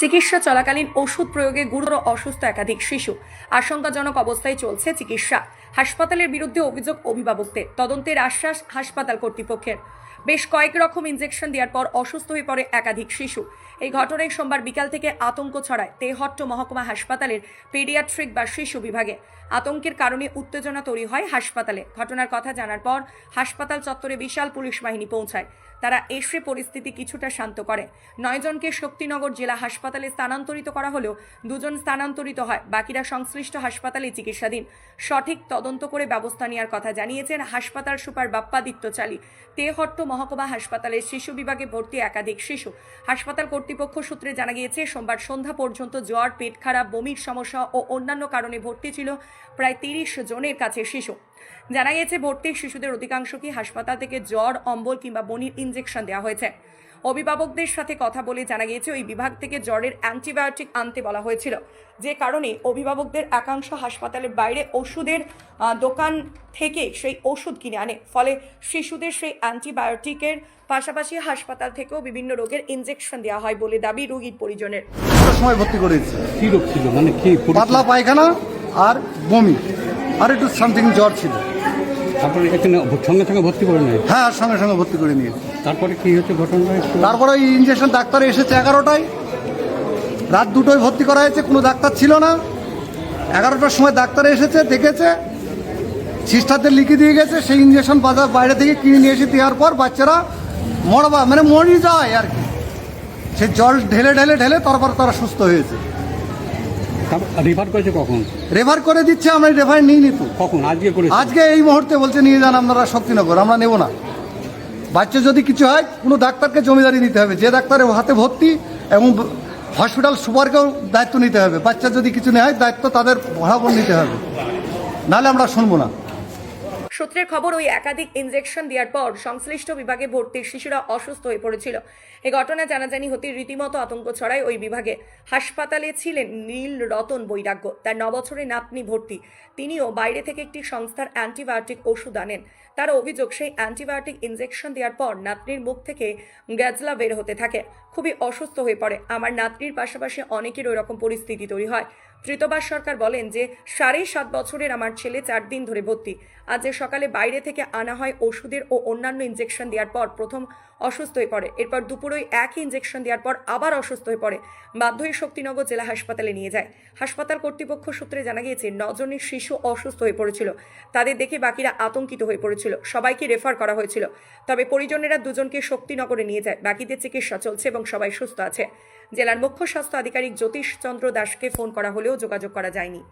চিকিৎসা চলাকালীন ওষুধ প্রয়োগে গুরুতর অসুস্থ একাধিক শিশু। আশঙ্কাজনক অবস্থায় চলছে চিকিৎসা। হাসপাতালের বিরুদ্ধে অভিযোগ অভিভাবকদের। তদন্তের আশ্বাস হাসপাতাল কর্তৃপক্ষের। বেশ কয়েক রকম ইনজেকশন দেওয়ার পর অসুস্থ হয়ে পড়ে একাধিক শিশু। এই ঘটনায় সোমবার বিকাল থেকে আতঙ্ক ছড়ায় তেহট্ট মহকুমা হাসপাতালের পেডিয়াট্রিক বা শিশু বিভাগে। আতঙ্কের কারণে উত্তেজনা তৈরি হয় হাসপাতালে। ঘটনার কথা জানার পর হাসপাতাল চত্বরে বিশাল পুলিশ বাহিনী পৌঁছায়। তারা এসে পরিস্থিতি কিছুটা শান্ত করে। নয়জনকে শক্তিনগর জেলা হাসপাতালে স্থানান্তরিত করা হলেও দুজন স্থানান্তরিত হয়, বাকিরা সংশ্লিষ্ট হাসপাতালে চিকিৎসাধীন। সঠিক তদন্ত করে ব্যবস্থা নেওয়ার কথা জানিয়েছেন হাসপাতাল সুপার বাপ্পাদিত্য চালি। তেহট্ট মহকুমা হাসপাতালে শিশু বিভাগে ভর্তি একাধিক শিশু। হাসপাতাল কর্তৃপক্ষ সূত্রে জানা গিয়েছে, সোমবার সন্ধ্যা পর্যন্ত জ্বর, পেট খারাপ, বমির সমস্যা ও অন্যান্য কারণে ভর্তি ছিল প্রায় তিরিশ জনের কাছে শিশু। জানা গিয়েছে ভর্তি শিশুদের অধিকাংশকে হাসপাতাল থেকে জ্বর, অম্বল কিংবা বনির ইঞ্জেকশন দেওয়া হয়েছে। অভিভাবকদের সাথে কথা বলে জানা গিয়েছে ওই বিভাগ থেকে জ্বরের অ্যান্টিবায়োটিক আনতে বলা হয়েছিল। যে কারণে অভিভাবকদের একাংশ হাসপাতালের বাইরে ওষুধের দোকান থেকে সেই ওষুধ কিনে আনে। ফলে শিশুদের সেই অ্যান্টিবায়োটিকের পাশাপাশি হাসপাতাল থেকেও বিভিন্ন রোগের ইনজেকশন দেওয়া হয় বলে দাবি রোগীর পরিজনের। সময় ভর্তি করেছে। কি রোগ ছিল? মানে কি পাতলা পায়খানা আর বমি। আর একটু সামথিং জ্বর ছিল। তারপরে এখানে সঙ্গে সঙ্গে ভর্তি করে নেয় হ্যাঁ সঙ্গে সঙ্গে ভর্তি করে নিয়ে তারপরে কি হচ্ছে একটু তারপরে ওই ইঞ্জেকশন ডাক্তার এসেছে এগারোটায়। রাত দুটোয় ভর্তি করা হয়েছে কোনো ডাক্তার ছিল না। এগারোটার সময় ডাক্তার এসেছে দেখেছে। সিস্টারদের লিখে দিয়ে গেছে সেই ইঞ্জেকশন বাজার বাইরে থেকে কিনে নিয়ে এসে দেওয়ার পর বাচ্চারা মরবা মানে মরি যায় আর কি। সে জল ঢেলে ঢেলে ঢেলে তারপর তারা সুস্থ হয়েছে। রেফার করেছে কখন? রেফার করে দিচ্ছে আমরা রেফার নিই নি তো। কখন? আজকে করে আজকে এই মুহূর্তে বলছে নিয়ে যান আপনারা শক্তিনগর আমরা নেব না। বাচ্চা যদি কিছু হয় কোনো ডাক্তারকে জমিদারি নিতে হবে। যে ডাক্তারের হাতে ভর্তি এবং হসপিটাল সুপারকেও দায়িত্ব নিতে হবে। বাচ্চা যদি কিছু নেয় দায়িত্ব তাদের বরাবর নিতে হবে। নাহলে আমরা শুনব না। সূত্রের খবর, ওই একাধিক ইনজেকশন দেওয়ার পর সংশ্লিষ্ট বিভাগে ভর্তি শিশুরা অসুস্থ হয়ে পড়েছিল। এই ঘটনা জানাজানি হতে রীতিমতো আতঙ্ক ছড়ায় ওই বিভাগে। হাসপাতালে ছিলেন নীল রতন বৈরাগ্য। তার নবছরের নাতনি ভর্তি। তিনিও বাইরে থেকে একটি সংস্থার অ্যান্টিবায়োটিক ওষুধ আনেন। তার অভিযোগ, সেই অ্যান্টিবায়োটিক ইনজেকশন দেওয়ার পর নাতনির মুখ থেকে গ্যাজলা বের হতে থাকে। খুবই অসুস্থ হয়ে পড়ে। আমার নাতনির পাশাপাশি অনেকের ওই রকম পরিস্থিতি তৈরি হয়। তৃতীয়বার সরকার বলেন যে সাড়ে সাত বছরের আমার ছেলে চার দিন ধরে ভর্তি। আজ যে সকালে বাইরে থেকে আনা হয় ওষুধের ও অন্যান্য ইনজেকশন দেওয়ার পর প্রথম অসুস্থ হয়ে পড়ে। এরপর দুপুরে একই ইনজেকশন দেওয়ার পর আবার অসুস্থ হয়ে পড়ে। বাধ্য হয়ে শক্তিনগর জেলা হাসপাতালে নিয়ে যায়। হাসপাতাল কর্তৃপক্ষ সূত্রে জানা গিয়েছে, নজনের শিশু অসুস্থ হয়ে পড়েছিল। তাদের দেখে বাকিরা আতঙ্কিত হয়ে পড়েছিল। সবাইকে রেফার করা হয়েছিল। তবে পরিজনেরা দুজনকে শক্তিনগরে নিয়ে যায়। বাকিদের চিকিৎসা চলছে এবং সবাই সুস্থ আছে। জেলার মুখ্য স্বাস্থ্য আধিকারিক জ্যোতিষচন্দ্র দাসকে ফোন করা হলেও যোগাযোগ করা যায়নি।